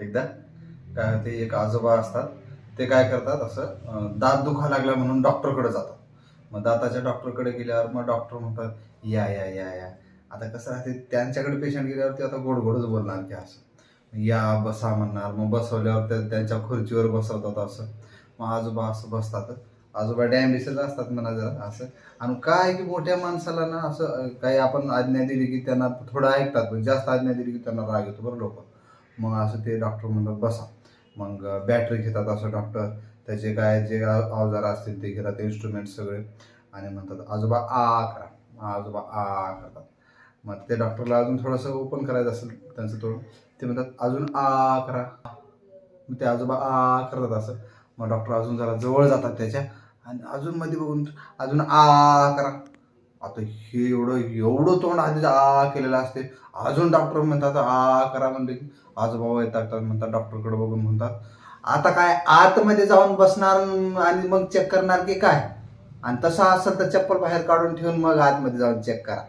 एकदा. काय होते एक आजोबा असतात. ते काय करतात असं दात दुखा लागला म्हणून डॉक्टरकडे जातात. मग दाताच्या डॉक्टरकडे गेल्यावर मग डॉक्टर म्हणतात या या या या. आता कसं राहते त्यांच्याकडे पेशंट गेल्यावर ते आता गोड गोडच बोलणार की असं. या बसा म्हणणार. मग बसवल्यावर ते त्यांच्या खुर्चीवर बसवतात असं. मग आजोबा असं बसतात. आजोबा डॅम्बिसच असतात म्हणा जरा असं. आणि काय की मोठ्या माणसाला ना असं काही आपण आज्ञा दिली की त्यांना थोडं ऐकतात पण जास्त आज्ञा दिली की त्यांना राग येतो बरं लोक. मग असं ते डॉक्टर म्हणतात बसा. मग बॅटरी घेतात असं डॉक्टर त्याचे काय जे अवजार असतील ते घेतात इन्स्ट्रुमेंट सगळे. आणि म्हणतात आजोबा आ करा. मग आजोबा आ करतात. मग ते डॉक्टरला अजून थोडंसं ओपन करायचं असेल त्यांचं थोडं ते म्हणतात अजून आ करा. मग ते आजोबा आ करतात असं. मग डॉक्टर अजून जरा जवळ जातात त्याच्या. आणि अजून मध्ये बघून अजून आ करा. आता हे एवढं एवढं तोंड आधीच आ केलेलं असते. अजून डॉक्टर म्हणतात आ करा म्हणले की आजोबा येतात म्हणतात डॉक्टरकडे बघून म्हणतात. आता काय आतमध्ये जाऊन बसणार आणि मग चेक करणार की काय? आणि तसं असेल तर चप्पल बाहेर काढून ठेवून मग आतमध्ये जाऊन चेक करा.